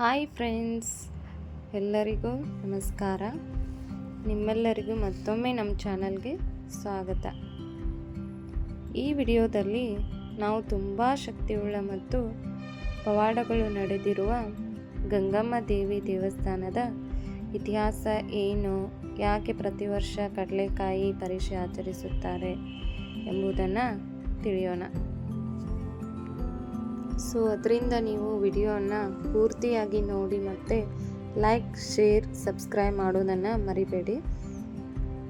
Hi friends, ಎಲ್ಲರಿಗೂ ನಮಸ್ಕಾರ. ನಿಮ್ಮೆಲ್ಲರಿಗೂ ಮತ್ತೊಮ್ಮೆ ನಮ್ಮ ಚಾನಲ್ಗೆ ಸ್ವಾಗತ. ಈ ವಿಡಿಯೋದಲ್ಲಿ ನಾವು ತುಂಬ ಶಕ್ತಿಯುಳ್ಳ ಮತ್ತು ಪವಾಡಗಳು ನಡೆದಿರುವ ಗಂಗಮ್ಮ ದೇವಿ ದೇವಸ್ಥಾನದ ಇತಿಹಾಸ ಏನು, ಯಾಕೆ ಪ್ರತಿ ವರ್ಷ ಕಡಲೆಕಾಯಿ ಪರೀಕ್ಷೆ ಆಚರಿಸುತ್ತಾರೆ ಎಂಬುದನ್ನು ತಿಳಿಯೋಣ. ಸೊ ಅದರಿಂದ ನೀವು ವಿಡಿಯೋನ ಪೂರ್ತಿಯಾಗಿ ನೋಡಿ ಮತ್ತು ಲೈಕ್, ಶೇರ್, ಸಬ್ಸ್ಕ್ರೈಬ್ ಮಾಡೋದನ್ನು ಮರಿಬೇಡಿ.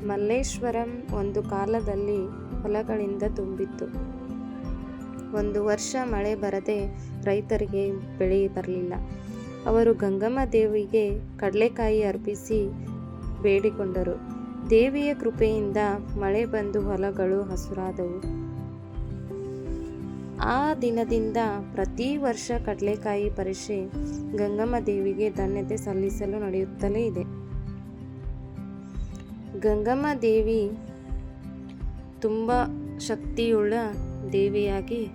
ಮಲ್ಲೇಶ್ವರಂ ಒಂದು ಕಾಲದಲ್ಲಿ ಹೊಲಗಳಿಂದ ತುಂಬಿತ್ತು. ಒಂದು ವರ್ಷ ಮಳೆ ಬರದೆ ರೈತರಿಗೆ ಬೆಳೆ ಬರಲಿಲ್ಲ. ಅವರು ಗಂಗಮ್ಮ ದೇವಿಗೆ ಕಡಲೆಕಾಯಿ ಅರ್ಪಿಸಿ ಬೇಡಿಕೊಂಡರು. ದೇವಿಯ ಕೃಪೆಯಿಂದ ಮಳೆ ಬಂದು ಹೊಲಗಳು ಹಸುರಾದವು. ಆ ದಿನದಿಂದ ಪ್ರತಿ ವರ್ಷ ಕಡಲೆಕಾಯಿ ಪರಿಷೆ ಗಂಗಮ್ಮ ದೇವಿಗೆ ಧನ್ಯತೆ ಸಲ್ಲಿಸಲು ನಡೆಯುತ್ತಲೇ ಇದೆ. ಗಂಗಮ್ಮ ದೇವಿ ತುಂಬ ಶಕ್ತಿಯುಳ್ಳ ದೇವಿಯಾಗಿ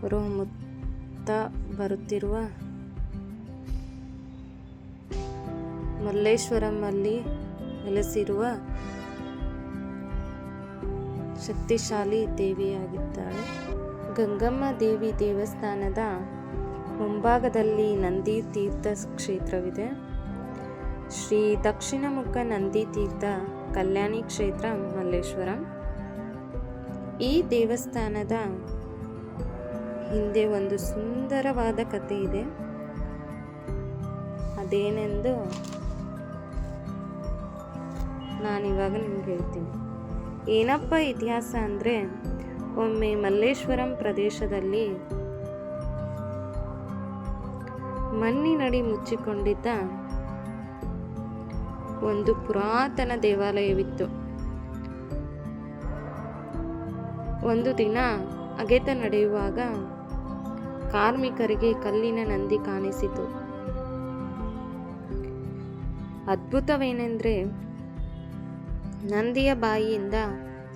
ಹೊರಹೊಮ್ಮುತ್ತಾ ಬರುತ್ತಿರುವ ಮಲ್ಲೇಶ್ವರಮ್ಮಲ್ಲಿ ನೆಲೆಸಿರುವ ಶಕ್ತಿಶಾಲಿ ದೇವಿಯಾಗಿದ್ದಾಳೆ. ಗಂಗಮ್ಮ ದೇವಿ ದೇವಸ್ಥಾನದ ಮುಂಭಾಗದಲ್ಲಿ ನಂದಿ ತೀರ್ಥ ಕ್ಷೇತ್ರವಿದೆ. ಶ್ರೀ ದಕ್ಷಿಣ ಮುಖ ನಂದಿ ತೀರ್ಥ ಕಲ್ಯಾಣಿ ಕ್ಷೇತ್ರ ಮಲ್ಲೇಶ್ವರಂ. ಈ ದೇವಸ್ಥಾನದ ಹಿಂದೆ ಒಂದು ಸುಂದರವಾದ ಕಥೆ ಇದೆ. ಅದೇನೆಂದು ನಾನಿವಾಗ ನಿಮ್ಗೆ ಹೇಳ್ತೀನಿ. ಏನಪ್ಪ ಇತಿಹಾಸ ಅಂದರೆ ಒಮ್ಮೆ ಮಲ್ಲೇಶ್ವರಂ ಪ್ರದೇಶದಲ್ಲಿ ಮಣ್ಣಿನಡಿ ಮುಚ್ಚಿಕೊಂಡಿದ್ದ ಒಂದು ಪುರಾತನ ದೇವಾಲಯವಿತ್ತು. ಒಂದು ದಿನ ಅಗೆತ ನಡೆಯುವಾಗ ಕಾರ್ಮಿಕರಿಗೆ ಕಲ್ಲಿನ ನಂದಿ ಕಾಣಿಸಿತು. ಅದ್ಭುತವೇನೆಂದರೆ ನಂದಿಯ ಬಾಯಿಯಿಂದ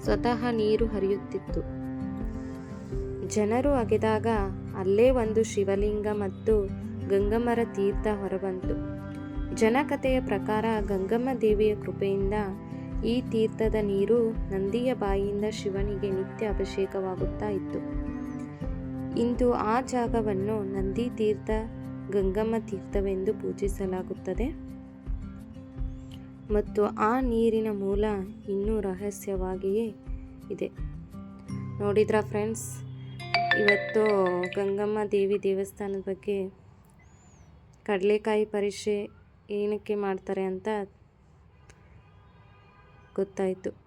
ಸ್ವತಃ ನೀರು ಹರಿಯುತ್ತಿತ್ತು. ಜನರು ಅಗೆದಾಗ ಅಲ್ಲೇ ಒಂದು ಶಿವಲಿಂಗ ಮತ್ತು ಗಂಗಮ್ಮರ ತೀರ್ಥ ಹೊರಬಂತು. ಜನಕಥೆಯ ಪ್ರಕಾರ ಗಂಗಮ್ಮ ದೇವಿಯ ಕೃಪೆಯಿಂದ ಈ ತೀರ್ಥದ ನೀರು ನಂದಿಯ ಬಾಯಿಯಿಂದ ಶಿವನಿಗೆ ನಿತ್ಯ ಅಭಿಷೇಕವಾಗುತ್ತಾ ಇತ್ತು. ಇಂದು ಆ ಜಾಗವನ್ನು ನಂದಿ ತೀರ್ಥ, ಗಂಗಮ್ಮ ತೀರ್ಥವೆಂದು ಪೂಜಿಸಲಾಗುತ್ತದೆ. ಮತ್ತು ಆ ನೀರಿನ ಮೂಲ ಇನ್ನೂ ರಹಸ್ಯವಾಗಿಯೇ ಇದೆ. ನೋಡಿದ್ರಾ ಫ್ರೆಂಡ್ಸ್? ಇವತ್ತು ಗಂಗಮ್ಮ ದೇವಿ ದೇವಸ್ಥಾನದ ಬಗ್ಗೆ ಕಡಲೆಕಾಯಿ ಪರೀಕ್ಷೆ ಏನಕ್ಕೆ ಮಾಡ್ತಾರೆ ಅಂತ ಗೊತ್ತಾಯಿತು.